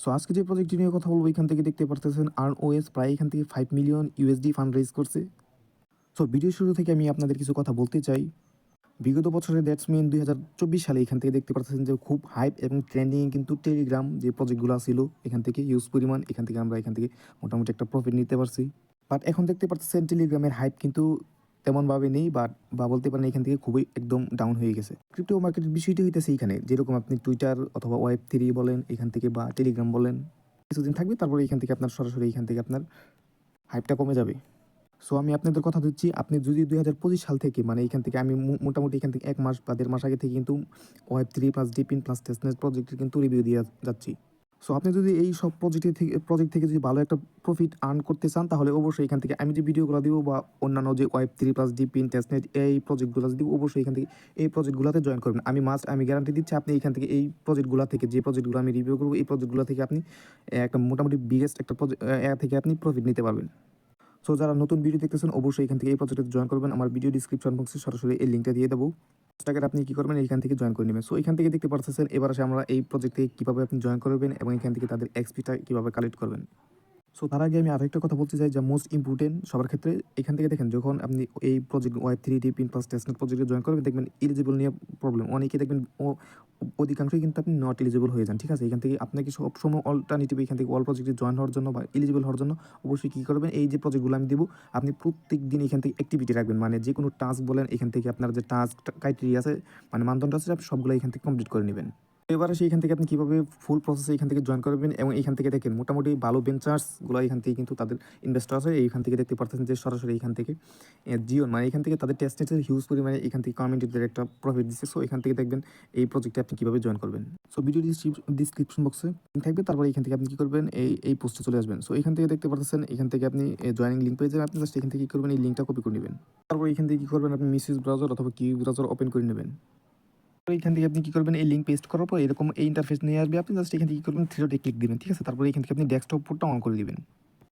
So আজকে যে প্রজেক্টটি নিয়ে কথা বলব, এখান থেকে দেখতে পারতেছেন আর্ন ওএস প্রায় এখান থেকে five million USD fund raise করছে। সো ভিডিও শুরু থেকে আমি আপনাদের কিছু কথা বলতে চাই। বিগত বছরের দ্যাটসমিন দুই হাজার চব্বিশ সালে এখান থেকে দেখতে পাচ্ছেন যে খুব হাইপ এবং ট্রেন্ডিং কিন্তু টেলিগ্রাম যে প্রজেক্টগুলো ছিল, এখান থেকে ইউজ পরিমাণ, এখান থেকে আমরা এখান থেকে মোটামুটি একটা প্রফিট নিতে পারছি। বাট এখন দেখতে পাচ্ছেন টেলিগ্রামের হাইপ কিন্তু তেমনভাবে নেই বাট বা বলতে পারেন এখান থেকে খুবই একদম ডাউন হয়ে গেছে। ক্রিপ্টো মার্কেটের বিষয়টি হইতেছে এখানে, যেরকম আপনি টুইটার অথবা ওয়েব থ্রি বলেন, এখান থেকে বা টেলিগ্রাম বলেন, কিছুদিন থাকবে, তারপরে এখান থেকে আপনার সরাসরি এখান থেকে আপনার হাইপটা কমে যাবে। সো আমি আপনাদের কথা দিচ্ছি, আপনি যদি দুই হাজার পঁচিশ সাল থেকে মানে এখান থেকে আমি মোটামুটি এখান থেকে এক মাস বা দেড় মাস আগে থেকে কিন্তু web three plus DePIN plus testnet প্রজেক্টের কিন্তু রিভিউ দিয়ে যাচ্ছি। সো আপনি যদি এই সব প্রজেক্ট থেকে প্রজেক্ট থেকে যদি ভালো একটা প্রফিট আর্ন করতে চান, তাহলে অবশ্যই এখান থেকে আমি যে ভিডিওগুলো দিব বা অন্যান্য যে web three plus DePIN testnet এই প্রজেক্টগুলো দিব, অবশ্যই এখান থেকে এই প্রজেক্টগুলোতে জয়েন করবেন। আমি মাস্ট আমি গ্যারান্টি দিচ্ছি আপনি এখান থেকে এই প্রজেক্টগুলো থেকে, যে প্রজেক্টগুলো আমি রিভিউ করব, এই প্রজেক্টগুলো থেকে আপনি একটা মোটামুটি বিগেস্ট একটা প্রজেক্ট থেকে আপনি প্রফিট নিতে পারবেন। সো যারা নতুন ভিডিও দেখতেছেন, অবশ্যই এখান থেকে এই প্রজেক্টে জয়েন করবেন। আমার ভিডিও ডিসক্রিপশন বক্সে সরাসরি এই লিঙ্কটা দিয়ে দেবো। টাকার আপনি কী করবেন? এখান থেকে জয়েন করে নেবেন। সো এখান থেকে দেখতে পারতেছেন, এবার আসে আমরা এই প্রজেক্ট কীভাবে আপনি জয়েন করবেন এবং এখান থেকে তাদের এক্সপিটা কীভাবে কালেক্ট করবেন। সো তার আগে আমি আরেকটা কথা বলতে চাই যা মোস্ট ইম্পর্টেন্ট সবার ক্ষেত্রে এখান থেকে দেখেন, যখন আপনি এই project Y three DePIN plus testnet প্রজেক্টে জয়েন করবেন, দেখবেন এলিজিবল নিয়ে প্রবলেম অনেকে দেখবেন ও, অধিকাংশই কিন্তু আপনি নট এলিজিবল হয়ে যান, ঠিক আছে? এখান থেকে আপনাকে সবসময় অল্টারনেটিভ এখান থেকে অল প্রজেক্টে জয়েন হওয়ার জন্য বা এলিজিবল হওয়ার জন্য অবশ্যই কী করবেন, এই যে প্রজেক্টগুলো আমি দেবো, আপনি প্রত্যেক দিন এখান থেকে অ্যাক্টিভিটি রাখবেন। মানে যে কোনো টাস্ক বলেন, এখান থেকে আপনার যে টাস্ক ক্রাইটেরিয়া আছে মানে মানদণ্ড আছে, সবগুলো এখান থেকে কমপ্লিট করে নেবেন। এবারে সেইখান থেকে আপনি কীভাবে ফুল প্রসেসে এখান থেকে জয়েন করবেন এবং এখান থেকে দেখেন মোটামুটি ভালো বেঞ্চার্সগুলো এখান থেকে কিন্তু তাদের ইনভেস্টর আছে এইখান থেকে দেখতে পাচ্ছেন যে সরাসরি এখান থেকে জিওন মানে এখান থেকে তাদের টেস্টের হিউজ পরিমাণে এখান থেকে কমিউনিটিদের একটা প্রফিট দিচ্ছে সো এখান থেকে দেখবেন এই প্রজেক্টে আপনি কীভাবে জয়েন করবেন সো ভিডিও ডিসক্রিপশন বক্সে থাকবে তারপরে এখান থেকে আপনি কী করবেন এই এই পোস্টে চলে আসবেন সো এখান থেকে দেখতে পাচ্ছেন এখান থেকে আপনি জয়েনিং লিঙ্ক পেয়ে যাবেন আপনি জাস্ট এখান থেকে কী করবেন এই লিঙ্কটা কপি করে নেবেন তারপর এখান থেকে কী করবেন আপনি মিসিস ব্রাউজার অথবা কিউ ব্রাউজার ওপেন করে নেবেন এখান থেকে আপনি কি করবেন এই লিঙ্ক পেস্ট করার পর এরকম এই ইন্টারফেস নিয়ে আসবে আপনি জাস্ট এখান থেকে কি করবেন থ্রিডে ক্লিক দিবেন ঠিক আছে তারপরে এখান থেকে আপনি ডেস্কটপ মোডটা অন করে দিবেন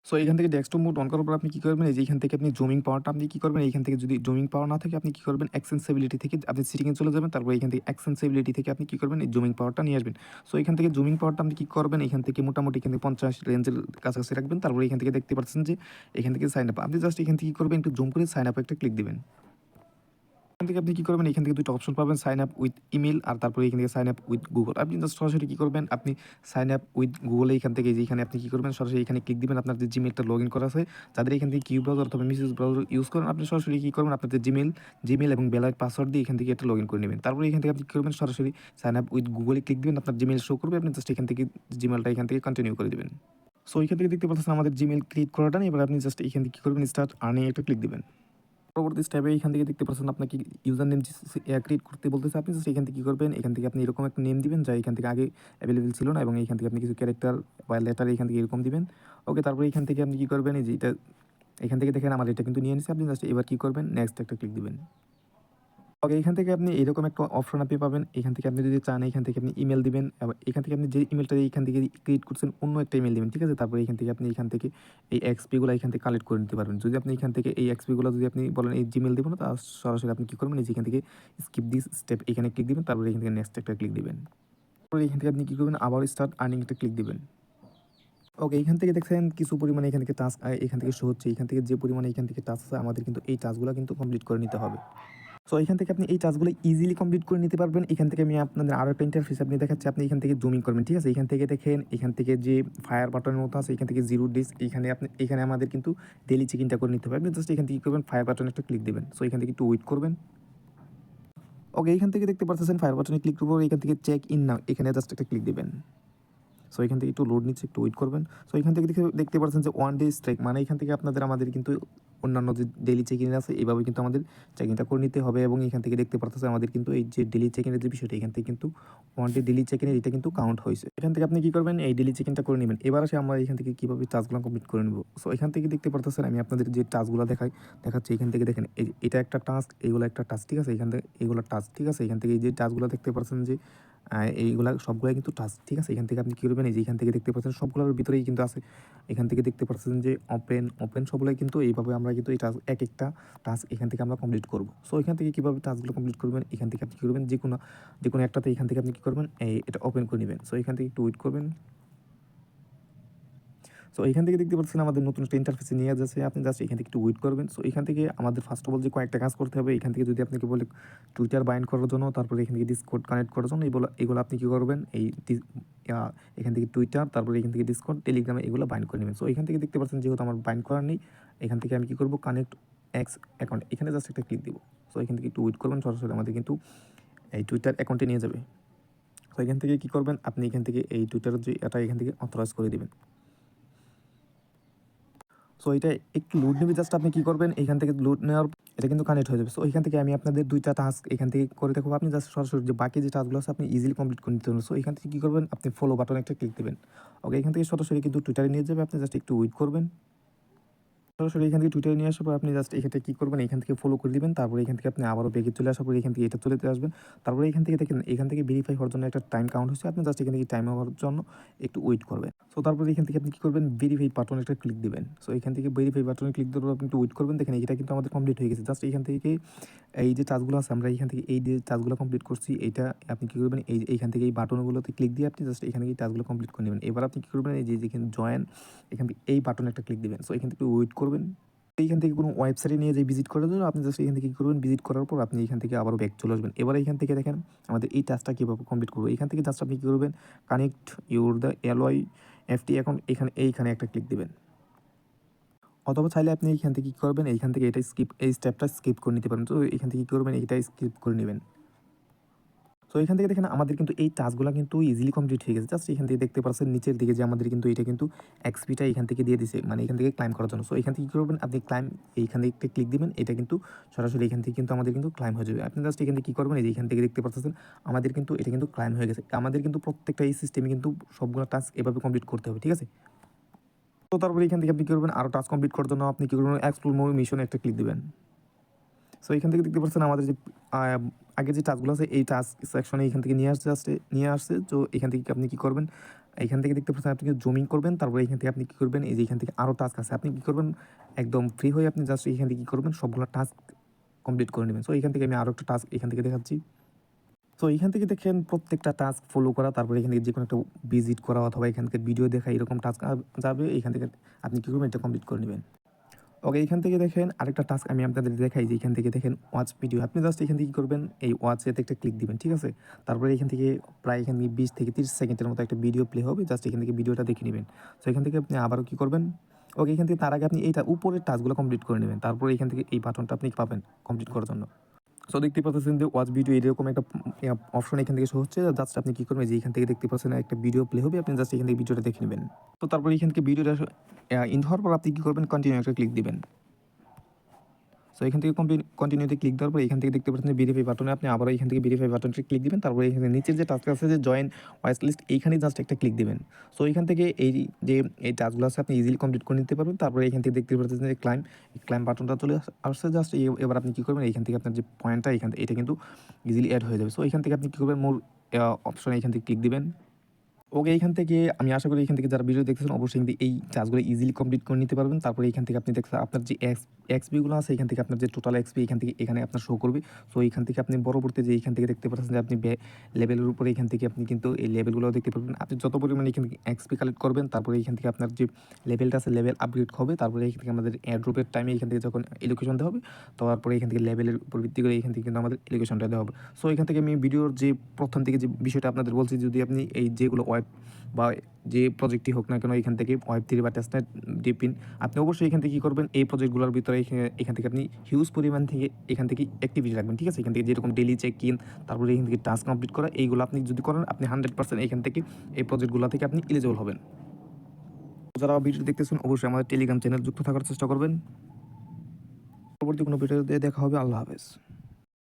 সো এখান থেকে ডেস্কটপ মোড অন করার পর আপনি কি করবেন এই যে এখান থেকে আপনি জুমিং পাওয়ারটা আপনি কি করবেন এখান থেকে যদি জুমিং পাওয়ার না থাকে আপনি কি করবেন অ্যাক্সেন্সিবিলিটি থেকে আপনি সিটিংয়ে চলে যাবেন তারপর এখান থেকে অ্যাক্সেন্সিবিলিটি থেকে আপনি কি করবেন এই জুমিং পাওয়ারটা নিয়ে আসবেন সো এখান থেকে জুমিং পাওয়ারটা আপনি কি করবেন এখান থেকে মোটামুটি এখান থেকে পঞ্চাশ রেঞ্জের কাছাকাছি রাখবেন তারপরে এখান থেকে দেখতে পাচ্ছেন যে এখান থেকে সাইন আপ আপনি জাস্ট এখান থেকে কি করবেন একটু জুম করে সাইন আপ একটা ক্লিক দিবেন থেকে আপনি কি করবেন এখান থেকে দুটো অপশন পাবেন সাইন আপ উইথ ইমেল আর তারপরে এখান থেকে সাইন আপ উইথ গুগল আপনি জাস্ট সরাসরি কি করবেন আপনি সাইন আপ উইথ গুগলে এখান থেকে যে এখানে আপনি কি করবেন সরাসরি এখানে ক্লিক দিবেন আপনার যে জিমেলটা লগ ইন করা আছে যাদের এখান থেকে কিউ ব্রাউজার অথবা মিসেস ব্রাউজার ইউজ করেন আপনি সরাসরি কি করবেন আপনাদের জিমেল জিমেল এবং বেলার পাসওয়ার্ড দিয়ে এখান থেকে এটা লগ ইন করে নেবেন তারপরে এখান থেকে আপনি কি করবেন সরাসরি সাইন আপ উইথ গুগলে ক্লিক দিবেন আপনার জিমেল শো করবে আপনি জাস্ট এখান থেকে জিমেলটা এখান থেকে কন্টিনিউ করে দেবেন সো এখান থেকে দেখতে পাচ্ছেন আমাদের জিমেল ক্রিয়েট করাটা এবার আপনি জাস্ট এখান থেকে কী করবেন স্টার্ট আর্নিং একটা ক্লিক দিবেন পরবর্তী স্টেপে এখান থেকে দেখতে পাচ্ছেন আপনাকে ইউজার নেম ক্রিয়েট করতে বলতেছে, আপনি জাস্ট এখান থেকে কী করবেন? এখান থেকে আপনি এরকম একটা নেম দিবেন যা এখান থেকে আগে অ্যাভেলেবেল ছিল না এবং এখান থেকে আপনি কিছু ক্যারেক্টার বা লেটার এখান থেকে এরকম দিবেন। ওকে তারপরে এখান থেকে আপনি কী করবেন? এই যে এটা এখান থেকে দেখেন, আমার এটা কিন্তু নিয়ে নিচ্ছে আপনি জাস্ট এবার কী করবেন? নেক্সট একটা ক্লিক দিবেন। ওকে এখান থেকে আপনি এরকম একটা অপশন আপনি পাবেন এখান থেকে আপনি যদি চান এখান থেকে আপনি ইমেল দিবেন এখান থেকে আপনি যে ইমেলটা এখান থেকে ক্রিয়েট করছেন অন্য একটা ইমেল দিবেন ঠিক আছে তারপরে এখান থেকে আপনি এখান থেকে এই এক্সপিগুলো এখান থেকে কালেক্ট করে নিতে পারবেন যদি আপনি এখান থেকে এই এক্সপিগুলো যদি আপনি বলেন এই জিমেল দেবেন তা সরাসরি আপনি কী করবেন এখান থেকে স্কিপ দিস স্টেপ এখানে ক্লিক দিবেন তারপরে এখান থেকে নেক্সট একটা ক্লিক দিবেন তারপরে এখান থেকে আপনি কী করবেন আবার স্টার্ট আর্নিং একটা ক্লিক দিবেন ওকে এখান থেকে দেখছেন কিছু পরিমাণে এখান থেকে টাস্ক এখান থেকে শো হচ্ছে এখান থেকে যে পরিমাণে এখান থেকে টাস্ক আছে আমাদের কিন্তু এই টাস্কগুলো কিন্তু কমপ্লিট করে নিতে হবে সো এখান থেকে আপনি এই টাস্কগুলো ইজিলি কমপ্লিট করে নিতে পারবেন এখান থেকে আমি আপনাদের আরও একটা ইন্টারফেস আপনি দেখাচ্ছি আপনি এখান থেকে জুমিং করবেন ঠিক আছে এখান থেকে দেখেন এখান থেকে যে ফায়ার বাটনের মতো আছে এখান থেকে জিরো ডিস এখানে আপনি এখানে আমাদের কিন্তু ডেলি চেকিংটা করে নিতে হবে আপনি জাস্ট এখান থেকে কী করবেন ফায়ার বাটনে একটা ক্লিক দেবেন সো এখান থেকে একটু ওয়েট করবেন ওকে এখান থেকে দেখতে পাচ্ছেন ফায়ার বাটনে ক্লিক করব এখান থেকে চেক ইন নাও এখানে জাস্ট একটা ক্লিক দেবেন সো এখান থেকে একটু লোড নিচ্ছে একটু ওয়েট করবেন সো এখান থেকে দেখে দেখতে পাচ্ছেন যে ওয়ান ডে স্ট্রাইক মানে এখান থেকে আপনাদের আমাদের কিন্তু অন্যান্য যে ডেলি চেক ইন আছে এইভাবে কিন্তু আমাদের চেকিংটা করে নিতে হবে এবং এখান থেকে দেখতে পাচ্ছেন আমাদের কিন্তু এই যে ডেলি চেক ইনের যে বিষয়টা এখান থেকে কিন্তু ওয়ান ডে ডেলি চেক ইনের এটা কিন্তু কাউন্ট হয়েছে এখান থেকে আপনি কী করবেন এই ডেলি চেকিংটা করে নেবেন এবার আসে আমরা এখান থেকে কীভাবে টাস্কগুলো কমপ্লিট করে নেব সো এখান থেকে দেখতে পারতেছেন আমি আপনাদের যে টাস্কগুলো দেখাই দেখাচ্ছি এখান থেকে দেখেন এটা একটা টাস্ক এইগুলো একটা টাস্ক ঠিক আছে এখান থেকে এইগুলো টাস্ক ঠিক আছে এখান থেকে এই যে টাস্কগুলো দেখতে পারছেন যে এইগুলা সবগুলাই কিন্তু টাচ ঠিক আছে এখান থেকে আপনি কী করবেন এই যে এখান থেকে দেখতে পাচ্ছেন সবগুলোর ভিতরেই কিন্তু আছে এখান থেকে দেখতে পাচ্ছেন যে ওপেন ওপেন সবগুলাই কিন্তু এইভাবে আমরা কিন্তু এই টাস্ক এক একটা টাস্ক এখান থেকে আমরা কমপ্লিট করব। সো এখান থেকে কীভাবে টাস্কগুলো কমপ্লিট করবেন? এখান থেকে আপনি কী করবেন? যে কোনো যে কোনো একটাতে এখান থেকে আপনি কী করবেন? এই, এটা ওপেন করে নেবেন। সো এখান থেকে একটু ওয়েট করবেন। সো এখান থেকে দেখতে পাচ্ছেন আমাদের নতুন একটা ইন্টারফেসে নিয়ে যাচ্ছে আপনি জাস্ট এখান থেকে একটু ওয়েট করবেন সো এখান থেকে আমাদের ফার্স্ট অফ অল যে কয়েকটা কাজ করতে হবে এখান থেকে যদি আপনাকে বলে টুইটার বাইন্ড করার জন্য তারপরে এখান থেকে ডিসকোড কানেক্ট করার জন্য এগুলো এগুলো আপনি কী করবেন এই এখান থেকে টুইটার তারপরে এখান থেকে ডিসকোড টেলিগ্রামে এগুলো বাইন্ড করে নেবেন সো এখান থেকে দেখতে পাচ্ছেন যেহেতু আমার বাইন্ড করার নেই এখান থেকে আমি কী করব কানেক্ট এক্স অ্যাকাউন্ট এখানে জাস্ট একটা ক্লিক দিব সো এখান থেকে একটু ওয়েট করবেন সরাসরি আমাদের কিন্তু এই টুইটার অ্যাকাউন্টে নিয়ে যাবে তো এখান থেকে কী করবেন আপনি এখান থেকে এই টুইটারের যে এটা এখান থেকে অথরাইজ করে দিবেন সো এটা একটু লোড নেবে জাস্ট আপনি কী করবেন, এখান থেকে লোড নেওয়ার এটা কিন্তু কানেক্ট হয়ে যাবে। সো এখান থেকে আমি আপনাদের দুইটা টাস্ক এখান থেকে করে দেখব। আপনি জাস্ট সরাসরি যে বাকি যে টাস্কগুলো আছে, আপনি ইজিলি কমপ্লিট করে নিতে পারবেন। সো এখান থেকে কী করবেন, আপনি ফলো বাটন একটা ক্লিক দেবেন। ওকে এখান থেকে সরাসরি কিন্তু টুইটারে নিয়ে যাবে, আপনি জাস্ট একটু ওয়েট করবেন। সরাসরি এখান থেকে টুইটারে নিয়ে আসার পর আপনি জাস্ট এখানে কী করবেন এখান থেকে ফলো করে দিবেন তারপরে এখান থেকে আপনি আবারও ব্যাগে চলে আসার পর এখান থেকে এটা চলে আসবেন তারপরে এখান থেকে দেখেন এখান থেকে ভেরিফাই হওয়ার জন্য একটা টাইম কাউন্ট হচ্ছে আপনি জাস্ট এখান থেকে টাইম হওয়ার জন্য একটু ওয়েট করবেন সো তারপরে এখান থেকে আপনি কী করবেন ভেরিফাই বাটন একটা ক্লিক দিবেন সো এখান থেকে ভেরিফাই বাটনে ক্লিক দেওয়ার পর আপনি একটু ওয়েট করবেন দেখেন এটা কিন্তু আমাদের কমপ্লিট হয়ে গেছে জাস্ট এখান থেকে এই যে টাচগুলো আছে আমরা এখান থেকে এই যে টাচগুলো কমপ্লিট করছি এটা আপনি কী করবেন এই এইখান থেকে এই বাটনগুলোতে ক্লিক দিয়ে আপনি জাস্ট এখান থেকে টাচগুলো কমপ্লিট করে নেবেন এবার আপনি কী করবেন এই যে যেখানে জয়েন এখান থেকে এই বাটনে একটা ক্লিক দিবেন সো এখান থেকে ওয়েট করবেন এইখান থেকে কোনো ওয়েবসাইটে নিয়ে যে ভিজিট করার জন্য আপনি জাস্ট এখান থেকে কী করবেন ভিজিট করার পর আপনি এখান থেকে আবারও ব্যাক চলে আসবেন। এবার এখান থেকে দেখেন আমাদের এই টাস্কটা কীভাবে কমপ্লিট করব। এখান থেকে জাস্ট আপনি কী করবেন connect your the LY FT account এখানে এইখানে একটা ক্লিক দেবেন। অথবা চাইলে আপনি এইখান থেকে কী করবেন, এইখান থেকে এটা স্কিপ এই স্টেপটা স্কিপ করে নিতে পারেন। তো এখান থেকে কী করবেন, এইটা স্কিপ করে নেবেন। তো এখান থেকে দেখেন আমাদের কিন্তু এই টাস্কগুলো কিন্তু ইজিলি কমপ্লিট হয়ে গেছে। জাস্ট এখান থেকে দেখতে পাচ্ছেন নিচের দিকে যে আমাদের কিন্তু এটা কিন্তু এক্সপিটা এখান থেকে দিয়ে দিছে মানে এখান থেকে ক্লাইম করার জন্য। সো এখান থেকে কী করবেন? আপনি ক্লাইম এইখান থেকে একটা ক্লিক দিবেন, এটা কিন্তু সরাসরি এখান থেকে কিন্তু আমাদের কিন্তু ক্লাইম হয়ে যাবে। আপনি জাস্ট এখান থেকে কী করবেন? এই এখান থেকে দেখতে পাচ্ছেন আমাদের কিন্তু এটা কিন্তু ক্লাইম হয়ে গেছে। আমাদের কিন্তু প্রত্যেকটা এই সিস্টেমে কিন্তু সবগুলো টাস্ক এভাবে কমপ্লিট করতে হবে, ঠিক আছে? তো তারপরে এখান থেকে আপনি কী করবেন? আরও টাস্ক কমপ্লিট করার জন্য আপনি কী করবেন? এক্সপ্লোর মোর মিশনে একটা ক্লিক দিবেন। সো এখান থেকে দেখতে পাচ্ছেন আমাদের যে আগে যে টাস্কগুলো আছে এই টাস্ক সেকশনে এখান থেকে নিয়ে আসছে আসছে নিয়ে আসছে তো এখান থেকে আপনি কী করবেন এখান থেকে দেখতে পাচ্ছেন আপনি জমিং করবেন তারপরে এখান থেকে আপনি কী করবেন এই যে এখান থেকে আরও টাস্ক আছে আপনি কী করবেন একদম ফ্রি হয়ে আপনি জাস্ট এখান থেকে কী করবেন সবগুলো টাস্ক কমপ্লিট করে নেবেন সো এখান থেকে আমি আরও একটা টাস্ক এখান থেকে দেখাচ্ছি তো এখান থেকে দেখেন প্রত্যেকটা টাস্ক ফলো করা তারপরে এখান থেকে যে কোনো একটা ভিজিট করা অথবা এখান থেকে ভিডিও দেখা এরকম টাস্ক যাবে এখান থেকে আপনি কী করবেন এটা কমপ্লিট করে নেবেন ওকে, এখান থেকে দেখেন আরেকটা টাস্ক আমি আপনাদের দেখাই যে এখান থেকে দেখেন ওয়াচ ভিডিও আপনি জাস্ট এখান থেকে করবেন? এই ওয়াচেতে একটা ক্লিক দিবেন, ঠিক আছে? তারপরে এখান থেকে প্রায় এখান থেকে বিশ থেকে তিরিশ সেকেন্ডের মতো একটা ভিডিও প্লে হবে জাস্ট এখান থেকে ভিডিওটা দেখে নেবেন। তো এখান থেকে আপনি আবারও কী করবেন? ওকে, এখান থেকে তার আগে আপনি এইটা উপরের টাস্কগুলো কমপ্লিট করে নেবেন। তারপরে এখান থেকে এই বাটনটা আপনি পাবেন কমপ্লিট করার জন্য। সো দেখতে পাচ্ছেন যে ওয়াচ ভিডিও এরকম একটা অপশন এখান থেকে শো হচ্ছে। জাস্ট আপনি কি করবেন যে এখান থেকে দেখতে পাচ্ছেন একটা ভিডিও প্লে হবে, আপনি জাস্ট এখান থেকে ভিডিওটা দেখে নেবেন। তো তারপর এখান থেকে ভিডিওটা ইন হওয়ার পর আপনি কী করবেন? কন্টিনিউ একটা ক্লিক দিবেন। সো এখান থেকে কন্টিনিউতে ক্লিক দেওয়ার পর এখান থেকে দেখতে পাচ্ছেন যে ভেরিফাই বাটনে আপনি আবার এখান থেকে ভেরিফাই বাটনটি ক্লিক দিবেন। তারপরে এখানে নিচের যে টাস্ক আছে যে জয়েন ওয়াইস লিস্ট এইখানে জাস্ট একটা ক্লিক দিবেন। সো এখান থেকে এই যে, এই টাস্কগুলো আছে, আপনি ইজিলি কমপ্লিট করে নিতে পারবেন। তারপরে এখান থেকে দেখতে পাচ্ছেন যে ক্লাইম ক্লাইম বাটনটা চলে আস- আসছে। জাস্ট এবার আপনি কী করবেন? এখান থেকে আপনার যে পয়েন্টটা এখান এটা কিন্তু ইজিলি অ্যাড হয়ে যাবে। সো এখান থেকে আপনি কী করবেন? মোর অপশনে এখান থেকে ক্লিক দিবেন। ওকে এখান থেকে আমি আশা করি এখান থেকে যারা ভিডিও দেখতেছেন অবশ্যই কিন্তু এই কাজগুলো ইজিলি কমপ্লিট করে নিতে পারবেন তারপরে এখান থেকে আপনি দেখছেন আপনার যে এক্স এক্সপিগুলো আছে এখান থেকে আপনার যে টোটাল এক্সপি এখান থেকে এখানে আপনার শো করবে সো এখান থেকে আপনি পরবর্তী যে এখান থেকে দেখতে পাচ্ছেন যে আপনি লেভেলের উপরে এখান থেকে আপনি কিন্তু এই লেভেলগুলো দেখতে পারবেন আপনি যত পরিমাণে এখান থেকে এক্সপি কালেক্ট করবেন তারপরে এখান থেকে আপনার যে লেভেলটা আছে লেভেল আপগ্রেড হবে তারপরে এখান থেকে আমাদের এয়ারড্রপের টাইমে এখান থেকে যখন এলোকেশন দেওয়া হবে তারপরে এখান থেকে লেভেলের উপর ভিত্তি করে এখান থেকে কিন্তু আমাদের এলোকেশনটা দেওয়া হবে সো এখান থেকে আমি ভিডিওর যে প্রথম থেকে যে বিষয়টা আপনাদের বলছি যদি আপনি এই যেগুলো ওয়েব বা যে প্রজেক্টই হোক না কেন এখান থেকে ওয়েব থ্রি বা টেস্টনেট ডিপিন আপনি অবশ্যই এখান থেকে কী করবেন? এই প্রজেক্টগুলোর ভিতরে এখান থেকে আপনি হিউজ পরিমাণ থেকে এখান থেকে অ্যাক্টিভিটি রাখবেন, ঠিক আছে? এখান থেকে যেরকম ডেলি চেক ইন তারপরে এখান থেকে টাস্ক কমপ্লিট করা, এইগুলো আপনি যদি করেন, আপনি হান্ড্রেড পার্সেন্ট এখান থেকে এই প্রজেক্টগুলো থেকে আপনি এলিজিবল হবেন। যারা ভিডিও দেখতেছেন, অবশ্যই আমাদের টেলিগ্রাম চ্যানেল যুক্ত থাকার চেষ্টা করবেন। পরবর্তী কোনো ভিডিওতে দেখা হবে, আল্লাহ হাফেজ।